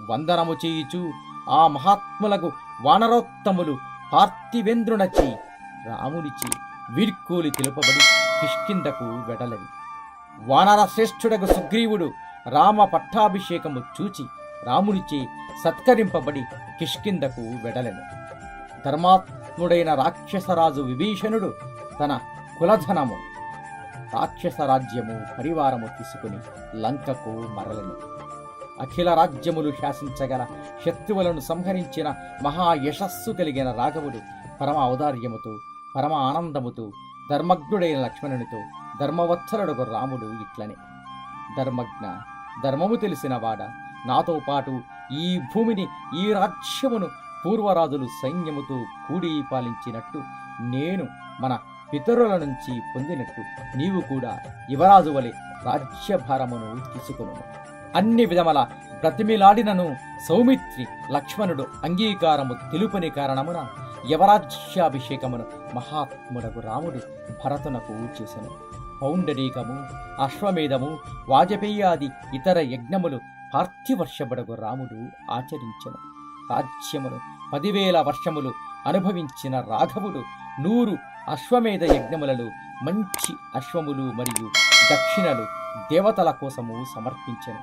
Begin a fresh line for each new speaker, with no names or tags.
వందనము చేయుచు ఆ మహాత్ములకు వానరోత్తములు పార్థివేంద్రునచి రామునిచి వీర్కోలి తెలుపబడి కిష్కిందకు వెడలవి. వానర శ్రేష్ఠుడకు సుగ్రీవుడు రామ పట్టాభిషేకము చూచి రామునిచే సత్కరింపబడి కిష్కిందకు వెడలెను. ధర్మాత్ముడైన రాక్షసరాజు విభీషణుడు తన కులధనము రాక్షస రాజ్యము పరివారము తీసుకుని లంకకు మరలెను. అఖిల రాజ్యములు శాసించగల శత్రువులను సంహరించిన మహా యశస్సు కలిగిన రాఘవుడు పరమ ఔదార్యముతో పరమ ఆనందముతో ధర్మజ్ఞుడైన లక్ష్మణునితో ధర్మవత్సరుడు రాముడు ఇట్లనే. ధర్మజ్ఞ ధర్మము తెలిసిన వాడ నాతో పాటు ఈ భూమిని ఈ రాజ్యమును పూర్వరాజులు సైన్యముతో కూడి పాలించినట్టు నేను మన పితరుల నుంచి పొందినట్టు నీవు కూడా యువరాజు వలె రాజ్యభారమును తీసుకును అన్ని విధముల బ్రతిమిలాడినను సౌమిత్రి లక్ష్మణుడు అంగీకారము తెలుపని కారణమున యవరాజ్యాభిషేకమును మహాత్ముడకు రాముడు భరతునకు చేసెను. పౌండరీకము అశ్వమేధము వాజపేయాది ఇతర యజ్ఞములు పార్థివర్షబడగు రాముడు ఆచరించెను. రాజ్యమును పదివేల వర్షములు అనుభవించిన రాఘవుడు నూరు అశ్వమేధ యజ్ఞములలో మంచి అశ్వములు మరియు దక్షిణలు దేవతల కోసము సమర్పించెను.